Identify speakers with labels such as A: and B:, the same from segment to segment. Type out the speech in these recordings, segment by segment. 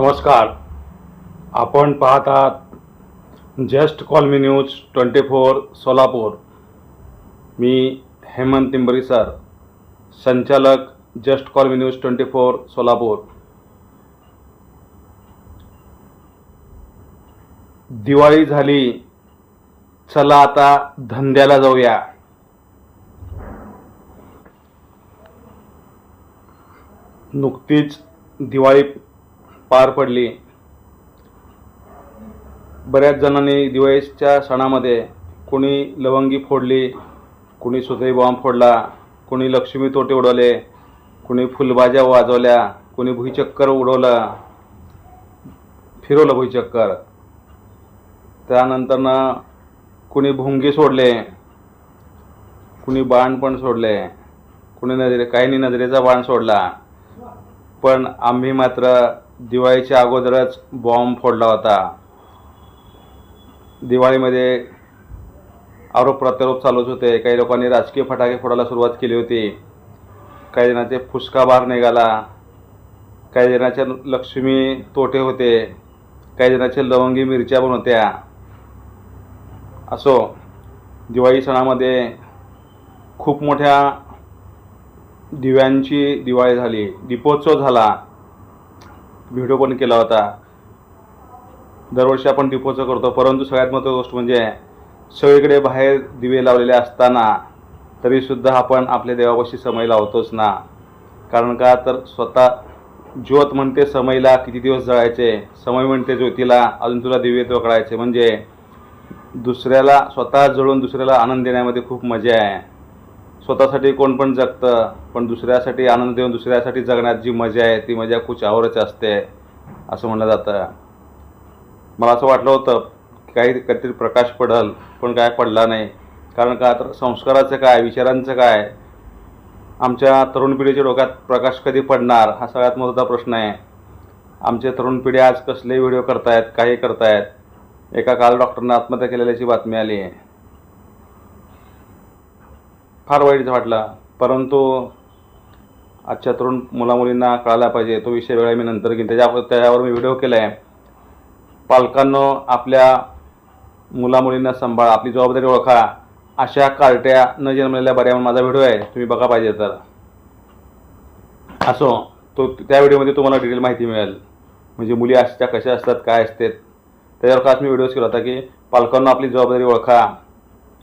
A: नमस्कार. आपण पाहत आहात just call me news twenty four Solapur. मी हेमंत तिंबरी सर संचालक just call me news twenty four Solapur. Diwali झाली. चला आता धंद्याला जाऊया. नुकतीच दिवाळी पार पडली. बऱ्याच जणांनी दिवाळीच्या सणामध्ये कुणी लवंगी फोडली कुणी सुतई बॉम्ब फोडला कुणी लक्ष्मी तोटे उडवले कुणी फुलभाज्या वाजवल्या कुणी भुईचक्कर उडवलं. फिरवलं भुईचक्कर. त्यानंतरनं कुणी भुंगे सोडले कुणी बाण पण सोडले कुणी नजरे काहींनी नजरेचा बाण सोडला. पण आम्ही मात्र दिवाळीच्या अगोदरच बॉम्ब फोडला होता. दिवाळीमध्ये आरोप प्रत्यारोप चालूच होते. काही लोकांनी राजकीय फटाके फोडायला सुरुवात केली होती. काही जणांचे फुसकाबार निघाला. काही जणांच्या लक्ष्मी तोटे होते. काही जणांच्या लवंगी मिरच्या पण होत्या. असो दिवाळी सणामध्ये खूप मोठ्या दिव्यांची दिवाळी झाली. दीपोत्सव झाला. व्हिडिओ पण केला होता. दरवर्षी आपण डिपोचं करतो परंतु सगळ्यात महत्त्वाची गोष्ट म्हणजे सगळीकडे बाहेर दिवे लावलेले असताना तरीसुद्धा आपण आपल्या देवापाशी समय लावतोच ना. कारण का? तर स्वतः ज्योत म्हणते समयला किती दिवस जळायचे? समय म्हणते ज्योतीला अजून तुला दिवे तोकडायचे म्हणजे दुसऱ्याला स्वतः जळून दुसऱ्याला आनंद देण्यामध्ये खूप मजा आहे. स्वतःसाठी कोण पण जगतं पण दुसऱ्यासाठी आनंद देऊन दुसऱ्यासाठी जगण्यात जी मजा आहे ती मजा कुछ कुचावरच असते असं म्हणलं जातं. मला असं वाटलं होतं की काही काहीतरी प्रकाश पडल पण काय पडला नाही. कारण का तर संस्काराचं काय विचारांचं काय? आमच्या तरुण पिढीच्या डोक्यात प्रकाश कधी पडणार हा सगळ्यात महत्त्वाचा प्रश्न आहे. आमचे तरुण पिढी आज कसले व्हिडिओ करतायत काही करतायत? एका काल डॉक्टरनं आत्महत्या केलेल्याची बातमी आली आहे. फार वाईट वाटला. परंतु आजच्या तरुण मुलामुलींना कळायला पाहिजे. तो विषय वेगळा मी नंतर घेईन. त्याच्या त्याच्यावर मी व्हिडिओ केला आहे पालकांनो आपल्या मुलामुलींना सांभाळा आपली जबाबदारी ओळखा. अशा कार्ट्या न जन्मलेल्या बऱ्यावर माझा व्हिडिओ आहे. तुम्ही बघा पाहिजे तर. असो तो त्या व्हिडिओमध्ये तुम्हाला डिटेल माहिती मिळेल. म्हणजे मुली अशा कशा असतात काय असतात. त्याच्यावर खास मी व्हिडिओज केला होता की पालकांना आपली जबाबदारी ओळखा.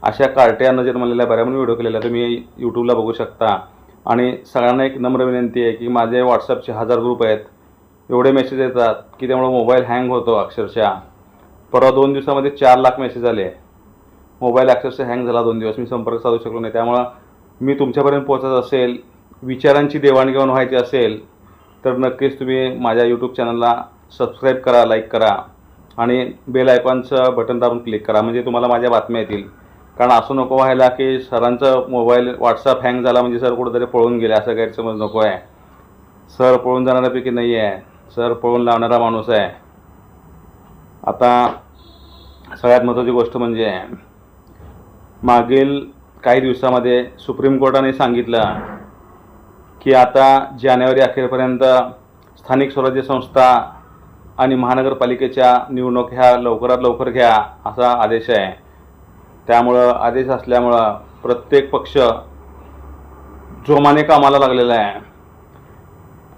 A: अशा कार्ट्या जर जन्मलेल्या बऱ्या म्हणून व्हिडिओ केलेला तुम्ही यूट्यूबला बघू शकता. आणि सगळ्यांना एक नम्र विनंती आहे की माझे व्हॉट्सअपचे हजार ग्रुप आहेत. एवढे मेसेज येतात की त्यामुळे मोबाईल हँग होतो अक्षरशः. परवा दोन दिवसामध्ये चार लाख मेसेज आले. मोबाईल अक्षरशः हँग झाला दोन दिवस. मी संपर्क साधू शकलो नाही. त्यामुळं मी तुमच्यापर्यंत पोहोचत असेल विचारांची देवाणघेवाण व्हायची असेल तर नक्कीच तुम्ही माझ्या यूट्यूब चॅनलला सबस्क्राईब करा लाईक करा. आणि बेल आयकॉनचं बटन दाबून क्लिक करा. म्हणजे तुम्हाला माझ्या बातम्या येतील. कारण असं नको व्हायला की सरांचं मोबाईल व्हॉट्सअप हँग झाला म्हणजे सर कुठंतरी पळून गेले असं गैरसमज नको आहे. सर पळून जाणाऱ्यापैकी नाही आहे. सर पळून लावणारा माणूस आहे. आता सगळ्यात महत्त्वाची गोष्ट म्हणजे मागील काही दिवसामध्ये सुप्रीम कोर्टाने सांगितलं की आता जानेवारी अखेरपर्यंत स्थानिक स्वराज्य संस्था आणि महानगरपालिकेच्या निवडणूक ह्या लवकरात लवकर घ्या असा आदेश आहे. त्यामुळं आदेश असल्यामुळं प्रत्येक पक्ष जोमाने कामाला लागलेला आहे.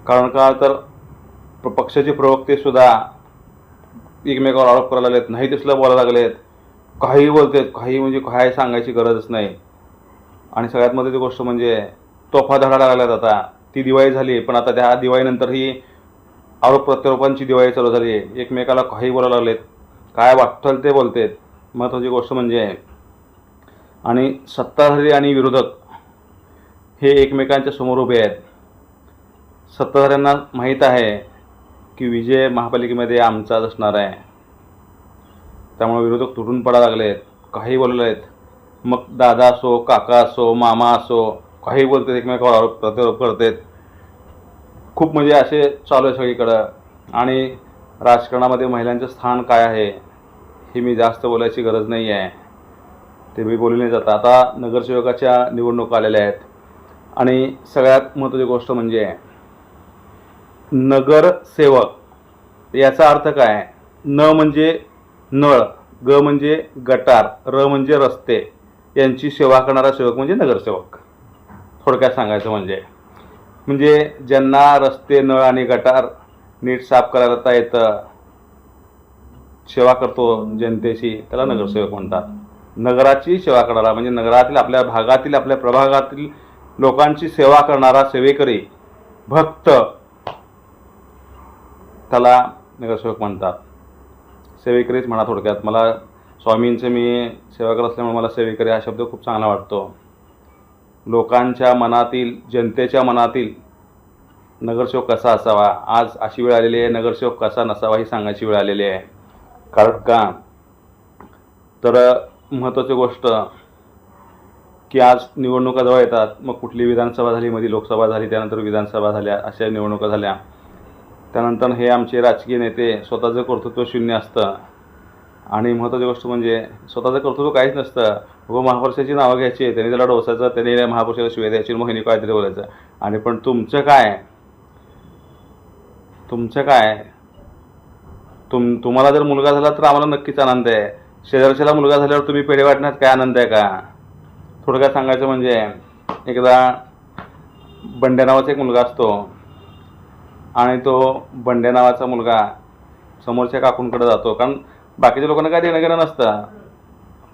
A: कारण का तर पक्षाचे प्रवक्तेसुद्धा एकमेकावर आरोप करायला लागलेत नाही तसलं बोलायला लागलेत. काही बोलतात काही म्हणजे काय सांगायची गरजच नाही. आणि सगळ्यात महत्त्वाची गोष्ट म्हणजे तोफा धडायला लागल्यात आता. ती दिवाळी झाली पण आता त्या दिवाळीनंतर ही आरोप प्रत्यारोपांची दिवाळी चालू झाली. एकमेकाला काही बोलायला लागलेत. काय वाटतं ते बोलतात. महत्त्वाची गोष्ट म्हणजे आणि सत्ताधारी आणि विरोधक हे एकमेकांच्या समोर उभे आहेत. सत्ताधाऱ्यांना माहीत आहे की विजय महापालिकेमध्ये आमचाच असणार आहे. त्यामुळे विरोधक तुटून पडा लागले आहेत काही बोलले आहेत. मग दादा असो काका असो मामा असो काही बोलतात एकमेकावर आरोप प्रत्यारोप करतात. खूप म्हणजे असे चालू आहे सगळीकडं. आणि राजकारणामध्ये महिलांचं स्थान काय आहे हे मी जास्त बोलायची गरज नाही आहे. ते मी बोलले नाही आता नगरसेवकाच्या निवडणुका आलेल्या आहेत. आणि सगळ्यात महत्त्वाची गोष्ट म्हणजे नगरसेवक याचा अर्थ काय? न म्हणजे नळ ग म्हणजे गटार र म्हणजे रस्ते यांची सेवा करणारा सेवक म्हणजे नगरसेवक. थोडक्यात सांगायचं म्हणजे. म्हणजे ज्यांना रस्ते नळ आणि गटार नीट साफ करायला येतं सेवा करतो जनतेशी त्याला नगरसेवक म्हणतात. नगराची सेवा करणारा म्हणजे नगरातील आपल्या भागातील आपल्या प्रभागातील लोकांची सेवा करणारा सेवेकरी भक्त त्याला नगरसेवक म्हणतात. सेवेकरीच म्हणा थोडक्यात. मला स्वामींचं मी सेवा करत असल्यामुळे मला सेवेकरी हा शब्द खूप चांगला वाटतो. लोकांच्या मनातील जनतेच्या मनातील नगरसेवक कसा असावा? आज अशी वेळ आलेली आहे नगरसेवक कसा नसावा ही सांगायची वेळ आलेली आहे. कारण का? तर महत्त्वाची गोष्ट की आज निवडणुका जवळ येतात मग कुठली विधानसभा झाली मध्ये लोकसभा झाली त्यानंतर विधानसभा झाल्या अशा निवडणुका झाल्या. त्यानंतर हे आमचे राजकीय नेते स्वतःचं कर्तृत्व शून्य असतं. आणि महत्त्वाची गोष्ट म्हणजे स्वतःचं कर्तृत्व काहीच नसतं. व महापुरुषाची नावं घ्यायची त्यांनी त्याला डोसायचं त्यांनी महापुरुषाला शिवाय द्यायची मग मोहिनी काहीतरी बोलायचं. आणि पण तुमचं काय? तुमचं काय? तुम तुम्हाला जर मुलगा झाला तर आम्हाला नक्कीच आनंद आहे. शेजारच्याला मुलगा झाल्यावर तुम्ही पेढे वाटण्यात काय आनंद आहे का? थोडक्यात सांगायचं म्हणजे एकदा बंड्या नावाचा एक मुलगा असतो. आणि तो बंड्या नावाचा मुलगा समोरच्या काकूंकडे जातो. कारण बाकीच्या लोकांना काय देणं घेणं नसतं.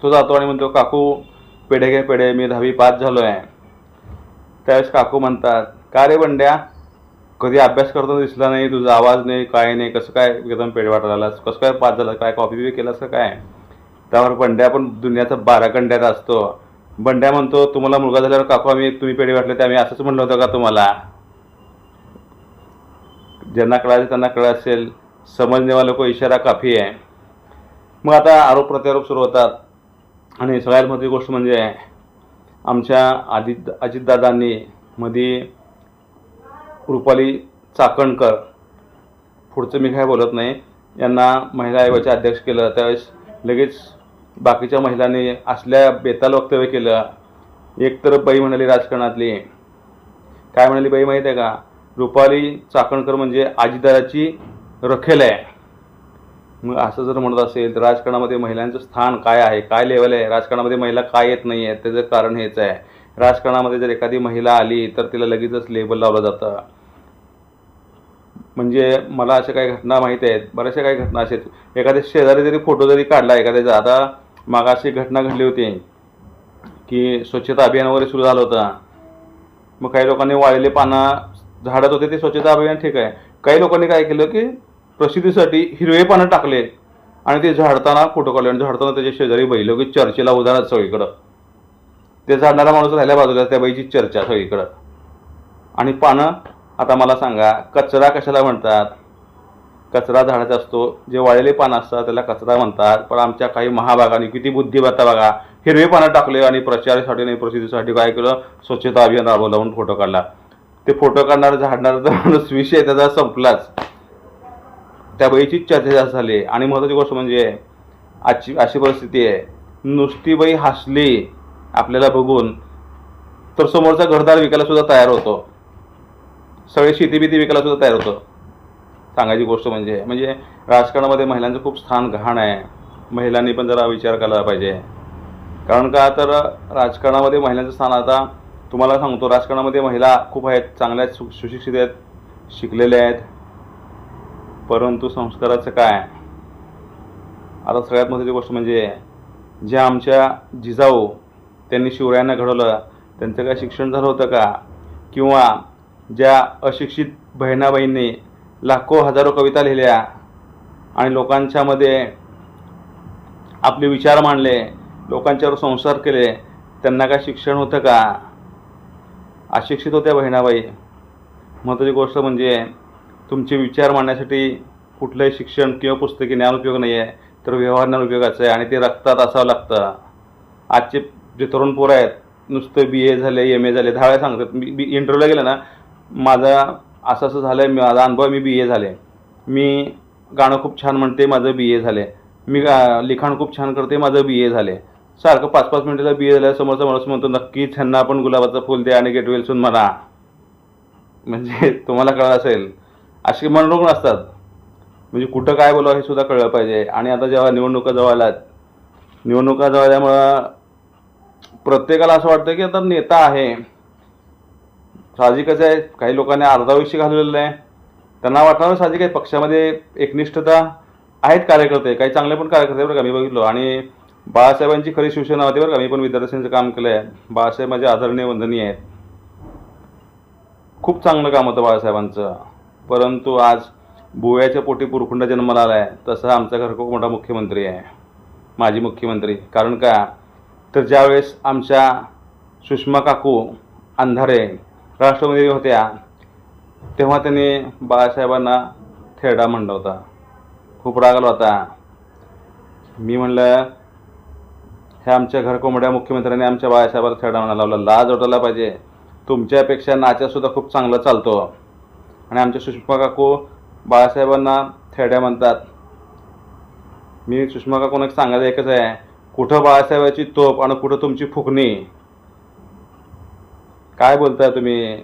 A: तो जातो आणि म्हणतो काकू पेढे घे पेढे. मी दहावी पास झालो आहे त्यावेळेस काकू म्हणतात का रे बंड्या? कधी अभ्यास करताना दिसला नाही तुझा आवाज नाही काय नाही कसं काय एकदम पेढे वाटायला आलास कसं काय पास झालं काय कॉपी बी केलास का काय? त्यावर बंड्या पण दुनियाचा बारा कंड्यात असतो. बंड्या म्हणतो तुम्हाला मुलगा झाल्यावर काकू आम्ही तुम्ही पेढे वाटले ते आम्ही असंच म्हणलं होतं का तुम्हाला? ज्यांना कळायचं त्यांना कळत असेल. समजणेवाले लोक इशारा काफी आहे. मग आता आरोप प्रत्यारोप सुरू होतात. आणि सगळ्यात महत्त्वाची गोष्ट म्हणजे आमच्या आदित अजितदादांनी मध्ये रुपाली चाकणकर पुढचं मी काय बोलत नाही यांना महिला आयोगाचे अध्यक्ष केलं. त्यावेळेस लगेच बाकीच्या महिलांनी असल्या बेताल वक्तव्य केलं. एक तर बाई म्हणाली राजकारणातली. काय म्हणाली बाई माहीत आहे का? रुपाली चाकणकर म्हणजे आजीदाराची रखेल आहे. मग असं जर म्हणत असेल तर राजकारणामध्ये महिलांचं स्थान काय आहे? काय लेवल आहे? राजकारणामध्ये महिला काय येत नाही आहे त्याचं कारण हेच आहे. राजकारणामध्ये जर एखादी महिला आली तर तिला लगेचच लेबल लावलं जातं. म्हणजे मला अशा काही घटना माहीत आहेत. बऱ्याचशा काही घटना असेल एखाद्या शेजारी जरी फोटो जरी काढला एखाद्याचा आता मागाशी घटना घडली होती की स्वच्छता अभियान वगैरे सुरू झालं होतं. मग काही लोकांनी वाळलेले पानं झाडत होते ते स्वच्छता अभियान ठीक आहे. काही लोकांनी काय केलं की प्रसिद्धीसाठी हिरवे पानं टाकले आणि ते झाडताना फोटो काढले आणि झाडताना त्याच्या शेजारी बैलो की चर्चेला उदाहरण सगळीकडं. ते झाडणारा माणूस राहिल्या बाजूला त्या बाईची चर्चा सगळीकडं. आणि पानं आता मला सांगा कचरा कशाला म्हणतात? कचरा झाडाचा असतो जे वाळलेले पानं असतात त्याला कचरा म्हणतात. पण आमच्या काही महाभागाने किती बुद्धिमत्ता बघा हिरवे पानं टाकले आणि प्रचारासाठी आणि प्रसिद्धीसाठी काय केलं? स्वच्छता अभियान राबवलं म्हणून फोटो काढला. ते फोटो काढणार झाडणार तर माणूस विषय त्याचा संपलाच. त्या बाईचीच चर्चा जास्त झाली. आणि महत्त्वाची गोष्ट म्हणजे आजची अशी परिस्थिती आहे. नुसती बाई हसली आपल्याला बघून तर समोरचा घरदार विकायला सुद्धा तयार होतो. सगळे शेती बिती विकायला सुद्धा तयार होतं. सांगायची गोष्ट म्हणजे म्हणजे राजकारणामध्ये महिलांचं खूप स्थान घाण आहे. महिलांनी पण जरा विचार केला पाहिजे. कारण का तर राजकारणामध्ये महिलांचं स्थान आता तुम्हाला सांगतो राजकारणामध्ये महिला खूप आहेत चांगल्या आहेत, सु सुशिक्षित आहेत शिकलेल्या आहेत. परंतु संस्काराचं काय? आता सगळ्यात महत्त्वाची गोष्ट म्हणजे ज्या आमच्या जिजाऊ त्यांनी शिवरायांना घडवलं त्यांचं काय शिक्षण झालं होतं का? किंवा ज्या अशिक्षित बहिणाबाईंनी लाखो हजारो कविता लिहिल्या आणि लोकांच्यामध्ये आपले विचार मांडले लोकांच्यावर संसार केले. त्यांना काय शिक्षण होतं का? अशिक्षित होत्या बहिणाबाई. महत्त्वाची गोष्ट म्हणजे तुमचे विचार मांडण्यासाठी कुठलंही शिक्षण किंवा पुस्तकी ज्ञान उपयोग नाही आहे तर व्यवहार ज्ञान उपयोगाचं आहे आणि ते रक्तात असावं लागतं. आजचे जे तरुण पोरं आहेत नुसतं बी ए झाले एम ए झाले दहा वेळा सांगतात. मी बी इंटरव्ह्यूला गेलं ना माझा असं असं झालं आहे माझा अनुभव मी बी ए झाले. मी गाणं खूप छान म्हणते माझं बी ए झाले. मी गा लिखाण खूप छान करते माझं बी ए झाले. सारखं पाच पाच मिनिटाचा बी ए झाल्या समोरचा माणूस म्हणतो नक्कीच ह्यांना आपण गुलाबाचं फुल द्या आणि गेट वेलसून म्हणा. म्हणजे तुम्हाला कळलं असेल. अशी मनोरुग्ण असतात. म्हणजे कुठं काय बोलावं हे सुद्धा कळलं पाहिजे. आणि आता जेव्हा निवडणुका जवळ आल्यात निवडणुका जवळ आल्यामुळं प्रत्येकाला असं वाटतं की आता नेता आहे. साहजिकच आहे. काही लोकांनी अर्धाविषयी घालवलेलं आहे त्यांना वाटणार साहजिक आहे. पक्षामध्ये एकनिष्ठता आहेत कार्यकर्ते. काही चांगले पण कार्यकर्ते बरं का. मी बघितलो. आणि बाळासाहेबांची खरी शिवसेना होती बरं का. मी पण विद्यार्थ्यांचं काम केलं आहे बाळासाहेब माझे आदरणीय वंदनीय आहेत. खूप चांगलं काम होतं बाळासाहेबांचं. परंतु आज भुव्याच्या पोटी पुरखुंड जन्माला आला आहे तसा आमचा घर खूप मोठा मुख्यमंत्री आहे. माजी मुख्यमंत्री. कारण का? तर ज्यावेळेस आमच्या सुषमा काकू अंधारे राष्ट्रपती होत्या तेव्हा त्यांनी बाळासाहेबांना थेरडा म्हणला होता खूप राग आला होता. मी म्हणलं हे आमच्या घरकोंबड्या मुख्यमंत्र्यांनी आमच्या बाळासाहेबाला थेरडा म्हणायला लावला. लाज वाटायला पाहिजे. तुमच्यापेक्षा नाच्यासुद्धा खूप चांगला चालतो. आणि आमच्या सुषमा काकू बाळासाहेबांना थेड्या म्हणतात. मी सुषमा काकून एक सांगायचं एकच आहे. कुठं बाळासाहेबाची तोप आणि कुठं तुमची फुकणी? काय बोलताय तुम्ही?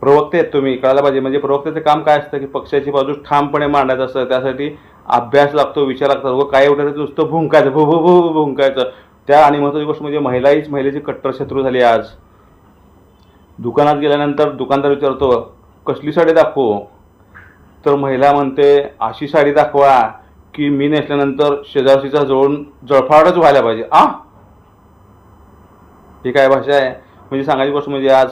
A: प्रवक्ते आहेत तुम्ही कळायला पाहिजे. म्हणजे प्रवक्त्याचं काम काय असतं की पक्षाची बाजू ठामपणे मांडायचं असतं. त्यासाठी अभ्यास लागतो विचार लागतो व काय उठायचं नुसतं भुंकायचं भू भू भू भुंकायचं. त्या आणि महत्त्वाची गोष्ट म्हणजे महिला हीच महिलेची कट्टर शत्रू झाली आज. दुकानात गेल्यानंतर दुकानदार विचारतो कसली साडी दाखवू? तर महिला म्हणते अशी साडी दाखवा की मी नेसल्यानंतर शेजारशीचा जवळून जळफाडच व्हायला पाहिजे. आ? ही काय भाषा आहे? म्हणजे सांगायची गोष्ट म्हणजे आज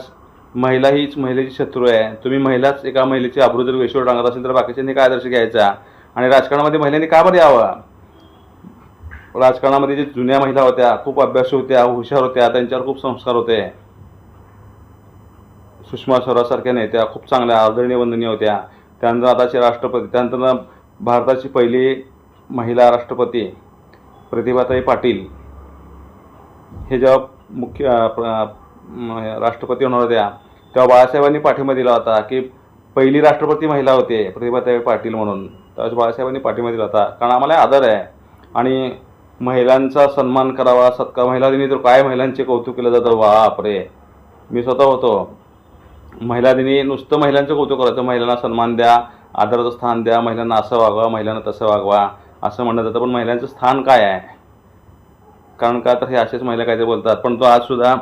A: महिला हीच महिलेची शत्रू आहे. तुम्ही महिलाच एका महिलेची आबरू जर वेशीवर टांगत असेल तर बाकीच्यांनी काय आदर्श घ्यायचा? आणि राजकारणामध्ये महिलांनी का बरं यावं? राजकारणामध्ये जे जुन्या महिला होत्या खूप अभ्यास होत्या हुशार होत्या त्यांच्यावर खूप संस्कार होते. सुषमा स्वराजसारख्या नेत्या खूप चांगल्या आदरणीय वंदनीय होत्या. त्यानंतर आताचे राष्ट्रपती त्यानंतर भारताची पहिली महिला राष्ट्रपती प्रतिभाताई पाटील. हे जेव्हा मुख्य प्र- राष्ट्रपती होणार होत्या. तेव्हा बाळासाहेबांनी पाठिंबा दिला होता की पहिली राष्ट्रपती महिला होते प्रतिभाताई पाटील म्हणून. त्यावेळेस बाळासाहेबांनी पाठिंबा दिला होता. कारण आम्हाला आदर आहे. आणि महिलांचा सन्मान करावा सत्कार महिला दिनी तर काय महिलांचे कौतुक केलं जातं? बापरे. मी स्वतः होतो. महिला दिनी नुसतं महिलांचं कौतुक करायचं. महिलांना सन्मान द्या आदराचं स्थान द्या महिलांना असं वागवा महिलांना तसं वागवा असं म्हणलं जातं. पण महिलांचं स्थान काय आहे? कारण का तर हे असेच महिला काहीतरी बोलतात. पण तो आज सुद्धा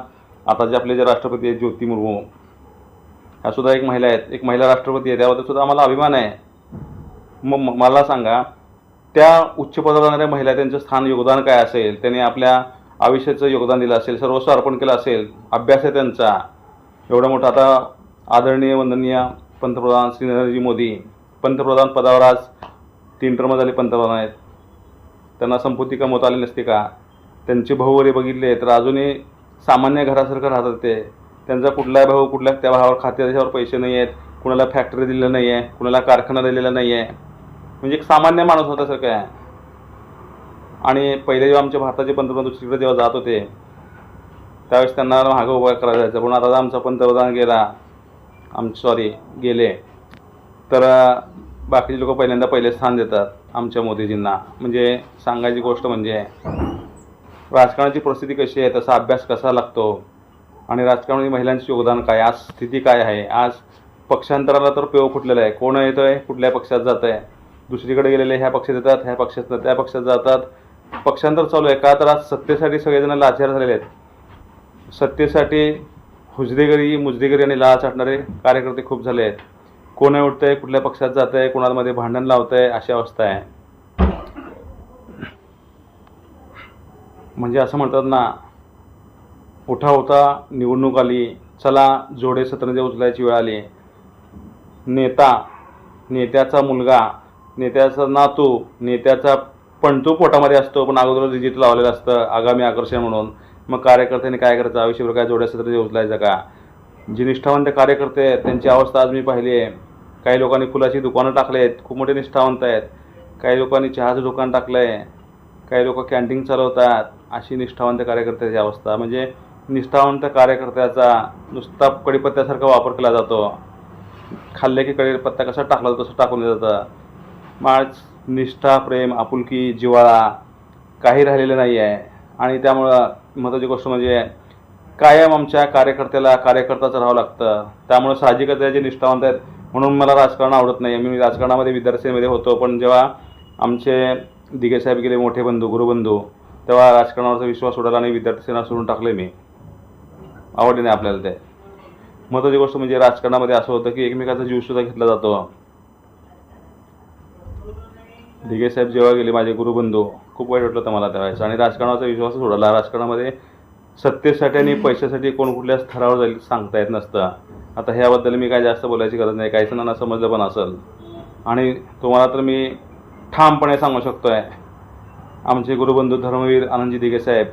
A: आता जे आपले जे राष्ट्रपती आहेत ज्योती मुर्मू ह्या सुद्धा एक महिला आहेत. एक महिला राष्ट्रपती आहे त्याबद्दल सुद्धा आम्हाला अभिमान आहे. मग मला सांगा त्या उच्च पदावर जाणाऱ्या महिला त्यांचं स्थान योगदान काय असेल? त्यांनी आपल्या आयुष्याचं योगदान दिलं असेल सर्वस्व अर्पण केलं असेल अभ्यास आहे त्यांचा. एवढा मोठा आता आदरणीय वंदनीय पंतप्रधान श्री नरेंद्रजी मोदी पंतप्रधान पदावर आज तीन टर्म झाले पंतप्रधान आहेत. त्यांना संपत्ती कमवता आली नसते का? त्यांचे भाऊ वगैरे बघितले तर अजूनही सामान्य घरासारखं राहतात ते. त्यांचा कुठलाही भाऊ कुठल्या त्या भावावर खाते त्याच्यावर पैसे नाही आहेत. कुणाला फॅक्टरी दिलेलं नाही आहे. कुणाला कारखाना दिलेला नाही आहे. म्हणजे एक सामान्य माणूस होतासारखं आहे. आणि पहिले जेव्हा आमच्या भारताचे पंतप्रधान दुसरीकडे जेव्हा जात होते त्यावेळेस त्यांना मागं उभा करायला जायचं. पण आता आमचा पंतप्रधान गेला. आम सॉरी गेले. तर बाकीचे लोक पहिल्यांदा पहिले स्थान देतात आमच्या मोदीजींना. म्हणजे सांगायची गोष्ट म्हणजे राजकारणाची परिस्थिती कशी आहे तसा अभ्यास कसा लागतो आणि राजकारणामध्ये महिलांचं योगदान काय आज स्थिती काय आहे? आज पक्षांतराला तर पेव फुटलेला आहे. कोण येतं आहे कुठल्या पक्षात जात आहे दुसरीकडे गेलेले ह्या पक्षात येतात ह्या पक्षात त्या पक्षात जातात. पक्षांतर चालू आहे. का तर आज सत्तेसाठी सगळेजण लाचार झालेले आहेत. सत्तेसाठी हुजदेगरी मुजदेगरी आणि लाच आटणारे कार्यकर्ते खूप झाले आहेत. कोण उठतंय? कुठल्या पक्षात जात आहे कोणामध्ये भांडण लावत आहे अशी अवस्था आहे. म्हणजे असं म्हणतात ना उठा होता निवडणूक आली चला जोडे सतरंजे उचलायची वेळ आली. नेता नेत्याचा मुलगा नेत्याचा नातू नेत्याचा पणतू पोटामध्ये असतो पण अगोदर डिजिट लावलेलं असतं आगामी आकर्षण म्हणून. मग कार्यकर्त्यांनी काय करायचं? आयुष्यभर काय जोड्या सतरंजे उचलायचं का? जे निष्ठावंत कार्यकर्ते आहेत त्यांची अवस्था आज मी पाहिली आहे. काही लोकांनी फुलाची दुकानं टाकले आहेत खूप मोठे निष्ठावंत आहेत. काही लोकांनी चहाचं दुकान टाकलं आहे काही लोक कॅन्टीन चालवतात. अशी निष्ठावंत कार्यकर्त्याची अवस्था. म्हणजे निष्ठावंत कार्यकर्त्याचा नुसता कडीपत्त्यासारखा वापर केला जातो. खाल्ले की कडीपत्ता कसा टाकला जातो तसं टाकून जातं. माज निष्ठा प्रेम आपुलकी जिव्हाळा काही राहिलेलं नाही आहे आणि त्यामुळं महत्त्वाची गोष्ट म्हणजे कायम आमच्या कार्यकर्त्याला कार्यकर्ताच राहावं लागतं. त्यामुळं साहजिकच आहे जे निष्ठावंत आहेत. म्हणून मला राजकारण आवडत नाही मी राजकारणामध्ये विद्यार्थ्यांमध्ये होतो. पण जेव्हा आमचे दिगेसाहेब गेले मोठे बंधू गुरुबंधू तेव्हा राजकारणावरचा विश्वास उडाला आणि विद्यार्थी सेना सोडून टाकले मी. आवडले नाही आपल्याला ते. महत्त्वाची गोष्ट म्हणजे राजकारणामध्ये असं होतं की एकमेकाचा जीवसुद्धा घेतला जातो. ढिगे साहेब जेव्हा गेले माझे गुरुबंधू खूप वाईट वाटलं होतं मला त्यावेळेस. आणि राजकारणाचा विश्वासच सोडला राजकारणामध्ये सत्तेसाठी आणि पैशासाठी कोण कुठल्या स्तरावर जाईल सांगता येत नसतं. आता ह्याबद्दल मी काय जास्त बोलायची गरज नाही. काही जणांना समजलं पण असेल. आणि तुम्हाला तर मी ठामपणे सांगू शकतो आहे आमचे गुरुबंधू धर्मवीर आनंदजी दिघे साहेब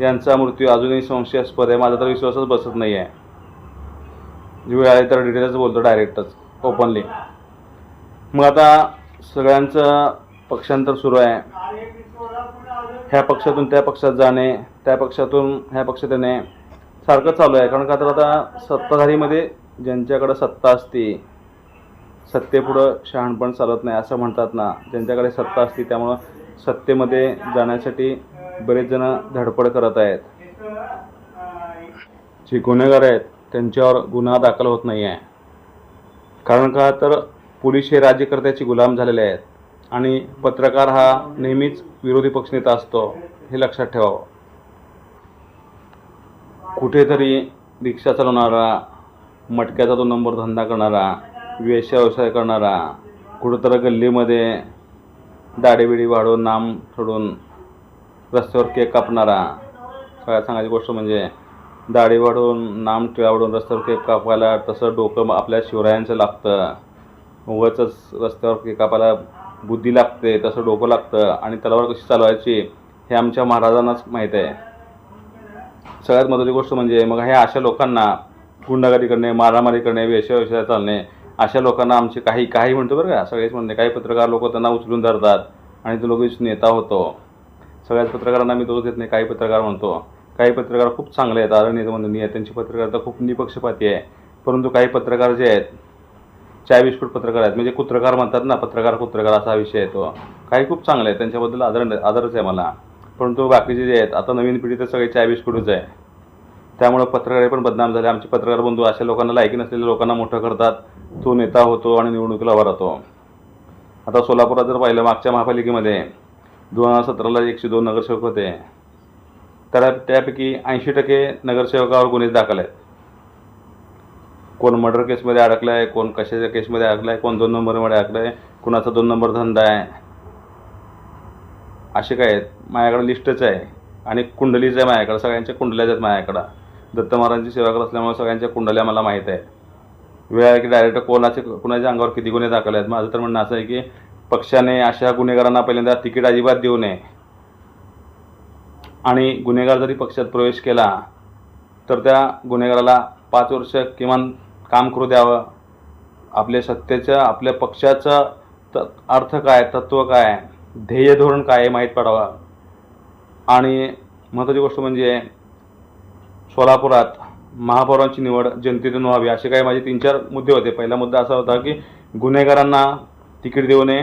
A: यांचा मृत्यू अजूनही संशयास्पद आहे. माझा तर विश्वासच बसत नाही आहे वेळ आले तर डिटेल्स बोलतो डायरेक्टच ओपनली मग आता सगळ्यांचं पक्षांतर सुरू आहे. ह्या पक्षातून त्या पक्षात जाणे त्या पक्षातून ह्या पक्षात येणे सारखं चालू आहे. कारण का तर आता सत्ताधारीमध्ये ज्यांच्याकडं सत्ता असते सत्तेपुढं शहाणपण चालत नाही असं म्हणतात ना. ज्यांच्याकडे सत्ता असते त्यामुळं सत्तेमध्ये जाण्यासाठी बरेच जण धडपड करत आहेत. जे गुन्हेगार आहेत त्यांच्यावर गुन्हा दाखल होत नाही आहे कारण का तर पोलीस हे राज्यकर्त्याचे गुलाम झालेले आहेत आणि पत्रकार हा नेहमीच विरोधी पक्षनेता असतो हे लक्षात ठेवावं. कुठेतरी रिक्षा चालवणारा मटक्याचा तो नंबर धंदा करणारा वेश व्यवसाय करणारा कुठंतरी गल्लीमध्ये दाढीबिडी वाढून नाम सोडून रस्त्यावर केक कापणारा. सगळ्यात सांगायची गोष्ट म्हणजे दाढी वाढून नाम टिळावडून रस्त्यावर केक कापायला तसं डोकं आपल्या शिवरायांचं लागतं. उगाचच रस्त्यावर केक कापायला बुद्धी लागते तसं डोकं लागतं. आणि तलवार कशी चालवायची हे आमच्या महाराजांनाच माहीत आहे. सगळ्यात महत्त्वाची गोष्ट म्हणजे मग ह्या अशा लोकांना गुंडागारी करणे मारामारी करणे वेश्या चालणे अशा लोकांना आमचे काही काही म्हणतो बरं का सगळेच म्हणते काही पत्रकार लोक त्यांना उचलून धरतात आणि तो लोक नेता होतो. सगळ्याच पत्रकारांना मी दोष देत नाही काही पत्रकार म्हणतो. काही पत्रकार खूप चांगले आहेत आदरणीय म्हणून आहेत त्यांची पत्रकारिता खूप निपक्षपाती आहे. परंतु काही पत्रकार जे आहेत चाय बिस्कुट पत्रकार आहेत म्हणजे कुत्रकार म्हणतात ना पत्रकार कुत्रकार असा विषय आहे तो. काही खूप चांगले आहेत त्यांच्याबद्दल आदर आदरच आहे मला. परंतु बाकीचे जे आहेत आता नवीन पिढी तर सगळे चाय बिस्कुटच आहे. त्यामुळं पत्रकार पण बदनाम झाले. आमचे पत्रकार बंधू अशा लोकांना लायकी नसलेल्या लोकांना मोठं करतात. तो नेता होतो आणि निवडणुकीला उभा राहतो. आता सोलापुरात जर पाहिलं मागच्या महापालिकेमध्ये दोन हजार सतराला एकशे दोन नगरसेवक होते. तर त्यापैकी ऐंशी टक्के नगरसेवकावर गुन्हे दाखल आहेत. कोण मर्डर केसमध्ये अडकला आहे कोण कशाच्या केसमध्ये अडकला आहे कोण दोन नंबरमध्ये अडकला आहे कोणाचा दोन नंबर धंदा आहे. असे काय आहेत? माझ्याकडं लिस्टच आहे आणि कुंडलीच आहे माझ्याकडं. सगळ्यांच्या कुंडल्याच आहेत माझ्याकडं. दत्त महाराजांची सेवा करत असल्यामुळे सगळ्यांच्या कुंडल्या मला माहीत आहे वेळ आहे की डायरेक्ट कोणाचे कुणाच्या अंगावर किती गुन्हे दाखल आहेत? माझं तर म्हणणं असं आहे की पक्षाने अशा गुन्हेगारांना पहिल्यांदा तिकीट अजिबात देऊ नये. आणि गुन्हेगार जरी पक्षात प्रवेश केला तर त्या गुन्हेगाराला पाच वर्ष किमान काम करू द्यावं. आपल्या सत्तेच्या आपल्या पक्षाचं त अर्थ काय तत्त्व काय ध्येय धोरण काय हे माहीत पडावं. आणि महत्त्वाची गोष्ट म्हणजे सोलापुरात महापौरांची निवड जनतेतून व्हावी असे काही माझे तीन चार मुद्दे होते. पहिला मुद्दा असा होता की गुन्हेगारांना तिकीट देऊ नये.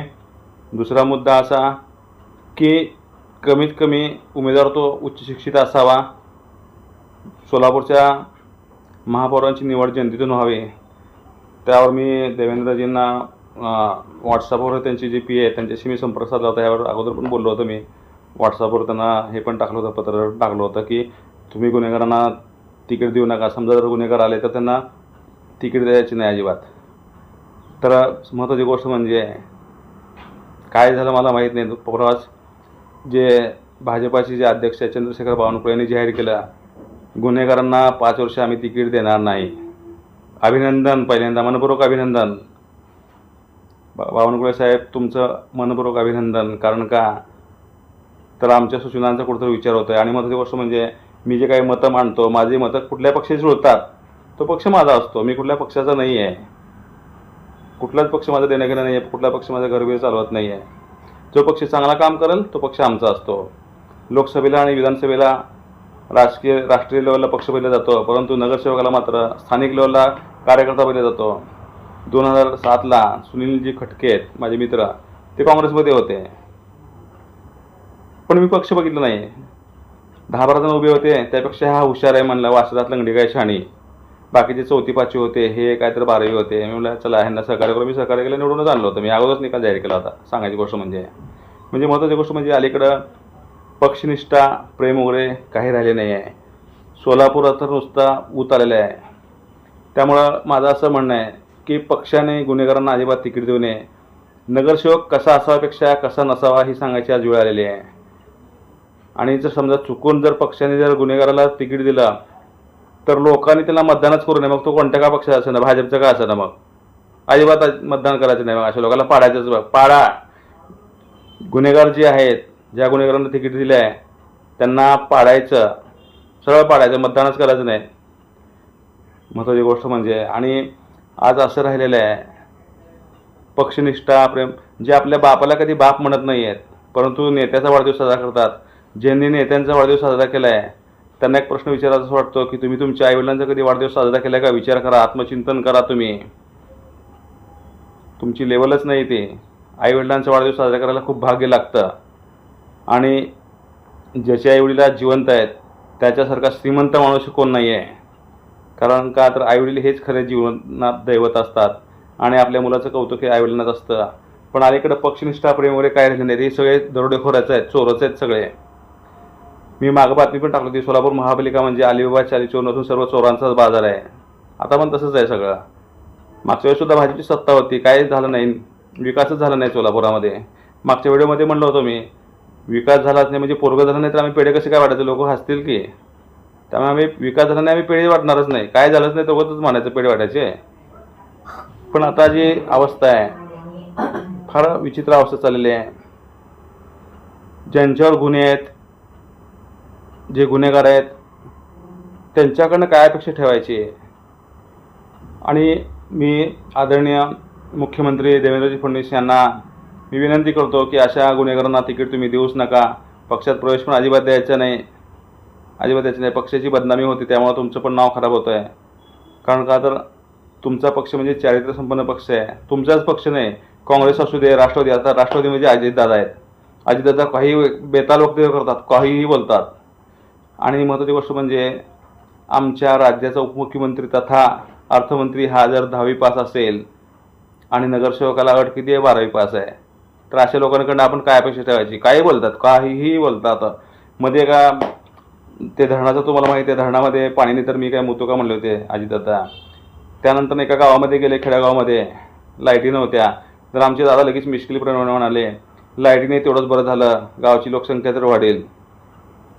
A: दुसरा मुद्दा असा की कमीत कमी उमेदवार तो उच्च शिक्षित असावा. सोलापूरच्या महापौरांची निवड जनतेतून व्हावी. त्यावर मी देवेंद्रजींना व्हॉट्सअपवर त्यांची जी पी आहे त्यांच्याशी मी संपर्क साधला होता. यावर अगोदर पण बोललो होतो मी. व्हॉट्सअपवर त्यांना हे पण टाकलं होतं पत्र टाकलं होतं की तुम्ही गुन्हेगारांना तिकीट देऊ नका. समजा जर गुन्हेगार आले तर त्यांना तिकीट द्यायची नाही अजिबात. तर महत्त्वाची गोष्ट म्हणजे काय झालं मला माहीत नाही. परवाच जे भाजपाचे जे अध्यक्ष चंद्रशेखर बावनकुळे यांनी जाहीर केलं गुन्हेगारांना पाच वर्ष आम्ही तिकीट देणार नाही. अभिनंदन पहिल्यांदा मनपूर्वक अभिनंदन. बा बावनकुळे साहेब तुमचं मनपूर्वक अभिनंदन. कारण का? तर आमच्या सूचनांचा कुठंतरी विचार होतो आहे आणि महत्त्वाची गोष्ट म्हणजे मी जे काही मतं मांडतो माझी मतं कुठल्या पक्षाची जुळतात तो पक्ष माझा असतो. मी कुठल्या पक्षाचा नाही आहे कुठलाच पक्ष माझा देणं घेणं नाही आहे कुठला पक्ष माझा घरबीर चालवत नाही आहे जो पक्ष चांगला काम करेल तो पक्ष आमचा असतो. लोकसभेला आणि विधानसभेला राजकीय राष्ट्रीय लेवलला पक्ष बनला जातो परंतु नगरसेवकाला मात्र स्थानिक लेवलला कार्यकर्ता बनला जातो. दोन हजार सातला सुनीलजी खटके आहेत माझे मित्र. ते काँग्रेसमध्ये होते. पण मी पक्ष बघितलं नाही दहा बारा जण उभे होते. त्यापेक्षा हा हुशार आहे म्हणलं. वासरात लंगडी काय शाणी बाकीचे चौथी पाचवी होते. हे काय तर बारावी होते. मी म्हणलं चला ह्यांना सहकार्य करून मी सहकार्य केलं निवडूनच आणलं होतं. मी अगोदरच निकाल जाहीर केला होता. सांगायची गोष्ट म्हणजे. म्हणजे महत्त्वाची गोष्ट म्हणजे अलीकडं पक्षनिष्ठा प्रेम वगैरे काही राहिले नाही आहे सोलापुरात तर नुसता ऊत आलेला आहे. त्यामुळं माझं असं म्हणणं आहे की पक्षाने गुन्हेगारांना अजिबात तिकीट देऊ नये. नगरसेवक कसा असावापेक्षा कसा नसावा ही सांगायची आज वेळ आलेली आहे. आणि जर समजा चुकून जर पक्षाने जर गुन्हेगाराला तिकीट दिलं तर लोकांनी त्याला मतदानच करू नये. मग तो कोणत्या का पक्षाचा असेल ना? भाजपचा का असेल ना मग? अजिबात मतदान करायचं नाही मग अशा लोकांना पाडायचंच बघ. पाडा. गुन्हेगार जे आहेत ज्या गुन्हेगारांना तिकीट दिलं आहे त्यांना पाडायचं. सरळ पाडायचं. मतदानच करायचं नाही. महत्त्वाची गोष्ट म्हणजे आणि आज असं राहिलेलं आहे पक्षनिष्ठा प्रेम जे आपल्या बापाला कधी बाप म्हणत नाही आहेत परंतु नेत्याचा वाढदिवस साजरा करतात ज्यांनी नेत्यांचा वाढदिवस साजरा केला आहे त्यांना एक प्रश्न विचारायचा वाटतो की तुम्ही तुमच्या आईवडिलांचा कधी वाढदिवस साजरा केला का? विचार करा आत्मचिंतन करा तुम्ही. तुमची लेवलच नाही ते. आईवडिलांचा वाढदिवस साजरा करायला खूप भाग्य लागतं. आणि ज्याचे आईवडिला जिवंत आहेत त्याच्यासारखा श्रीमंत माणूस कोण नाही आहे कारण का तर आईवडील हेच खरे जीवनात दैवत असतात आणि आपल्या मुलाचं कौतुक हे आईवडिलांनाच असतं. पण अलीकडं पक्षनिष्ठा प्रेम वगैरे काय राहिले नाही हे सगळे दरोडेखोराचं आहेत चोरच आहेत सगळे. मी मागं बातमी पण टाकली होती सोलापूर महापालिका म्हणजे अलिबाबा चाली चोरमधून सर्व चोरांचाच बाजार आहे. आता पण तसंच आहे सगळं. मागच्या वेळेस सुद्धा भाजपची सत्ता होती काय झालं नाही विकासच झाला नाही सोलापुरामध्ये. मागच्या व्हिडिओमध्ये म्हणलो होतो मी विकास झालाच नाही म्हणजे पोरगं झालं नाही तर आम्ही पेढे कसे काय वाटायचे लोक हसतील की. त्यामुळे आम्ही विकास झाला नाही आम्ही पेढे वाटणारच नाही. काय झालंच नाही तर म्हणायचं पेढे वाटायचे पण आता जी अवस्था आहे फार विचित्र अवस्था चाललेली आहे. ज्यांच्यावर गुन्हे आहेत जे गुन्हेगार आहेत त्यांच्याकडनं काय अपेक्षा ठेवायची आणि मी आदरणीय मुख्यमंत्री देवेंद्रजी फडणवीस यांना मी विनंती करतो की अशा गुन्हेगारांना तिकीट तुम्ही देऊच नका. पक्षात प्रवेश पण अजिबात द्यायचा नाही. अजिबात द्यायचं नाही. पक्षाची बदनामी होती त्यामुळे तुमचं पण नाव खराब होतं आहे कारण का तर तुमचा पक्ष म्हणजे चारित्र्यसंपन्न पक्ष आहे. तुमचाच पक्ष नाही काँग्रेस असू दे राष्ट्रवादी. आता राष्ट्रवादी म्हणजे अजितदादा आहेत. अजितदादा काही बेताल वक्तव्य करतात काहीही बोलतात. आणि महत्त्वाची गोष्ट म्हणजे आमच्या राज्याचा उपमुख्यमंत्री तथा अर्थमंत्री हा जर दहावी पास असेल आणि नगरसेवकाला अट किती आहे? बारावी पास आहे. तर अशा लोकांकडनं आपण काय अपेक्षा ठेवायची? काही बोलतात काहीही बोलतात. मध्ये का ते धरणाचं तुम्हाला माहिती आहे धरणामध्ये पाणीने तर मी काय मुतो का म्हणले होते अजितदादा त्यानंतर एका गावामध्ये गेले खेड्यागावामध्ये. लाईटी नव्हत्या. तर आमचे दादा लगेच मिश्किलीप्रमाणे म्हणाले लाईटीने तेवढंच बरं झालं. गावाची लोकसंख्या तर वाढेल.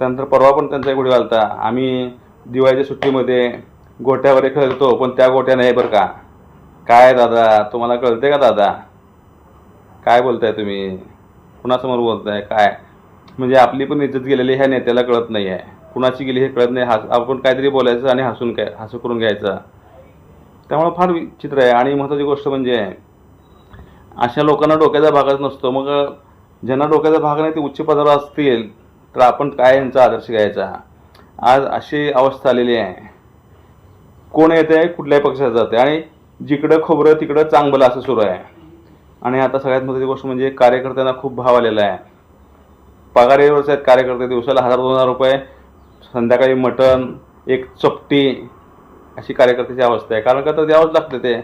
A: त्यानंतर परवा पण त्यांचा एक व्हिडिओ आम्ही दिवाळीच्या सुट्टीमध्ये गोट्यावर खेळतो पण त्या गोट्या नाही बरं का. काय दादा तुम्हाला कळते का दादा? काय बोलताय तुम्ही? कुणासमोर बोलताय? काय? म्हणजे आपली पण इज्जत गेलेली ह्या नेत्याला कळत नाही आहे कुणाची गेली हे कळत नाही. हस आपण काहीतरी बोलायचं आणि हसून काय हसू करून घ्यायचं. त्यामुळं फार विचित्र आहे. आणि महत्त्वाची गोष्ट म्हणजे अशा लोकांना डोक्याचा भागच नसतो. मग ज्यांना डोक्याचा भाग नाही ते उच्च पदावर असतील तर आपण काय यांचा आदर्श घ्यायचा? आज अशी अवस्था आलेली आहे. कोण येते? कुठल्याही पक्षात जाते. आणि जिकडं खोबरं तिकडं चांगलं असं सुरू आहे. आणि आता सगळ्यात महत्त्वाची गोष्ट म्हणजे कार्यकर्त्यांना खूप भाव आलेला आहे. पगारीवरच आहेत कार्यकर्ते दिवसाला हजार दोन हजार रुपये संध्याकाळी मटण एक चपटी अशी कार्यकर्त्याची अवस्था आहे. कारण का तर द्यावंच लागते ते.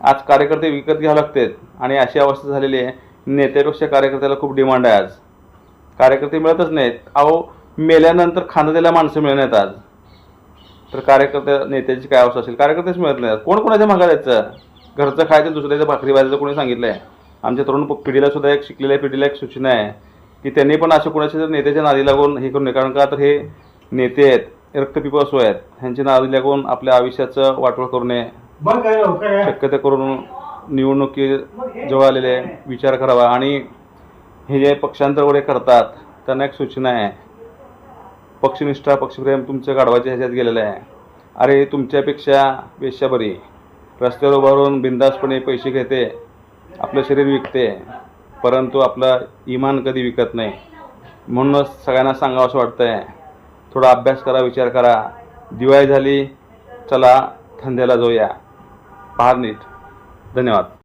A: आज कार्यकर्ते विकत घ्यावं लागतात. आणि अशी अवस्था झालेली आहे. नेत्यापेक्षा कार्यकर्त्याला खूप डिमांड आहे आज. कार्यकर्ते मिळतच नाहीत. अहो मेल्यानंतर खाणं द्यायला माणसं मिळणार आज तर कार्यकर्त्या नेत्याची काय अवस्था असेल? कार्यकर्तेच मिळत नाहीत. कोण कोणाच्या मागा जायचं? घरचं खायचं दुसऱ्याच्या भाकरी भाजायचं कोणी सांगितलं आहे आमच्या तरुण पिढीला सुद्धा एक शिकलेल्या पिढीला एक सूचना आहे की त्यांनी पण अशा कोणाच्या नेत्याच्या नादी लागून हे करू नये. कारण का? तर हे नेते आहेत रक्तपिपासू आहेत ह्यांच्या नादी लागून आपल्या आयुष्याचं वाटोळ करू नये. शक्यतो करून निवडणुकी जवळ आलेले विचार करावा. आणि हे जे पक्षांतर वगैरे करतात त्यांना एक सूचना आहे. पक्षनिष्ठा पक्षप्रेम तुमचं गाढवाच्या ह्याच्यात गेलेलं आहे. अरे तुमच्यापेक्षा वेश्या बरी रस्त्यावर उभारून बिंदासपणे पैसे घेते. आपलं शरीर विकते. परंतु आपलं इमान कधी विकत नाही. म्हणूनच सगळ्यांना सांगावं असं वाटतं आहे थोडा अभ्यास करा विचार करा. दिवाळी झाली चला धंद्याला जाऊया. पहा नीट. धन्यवाद.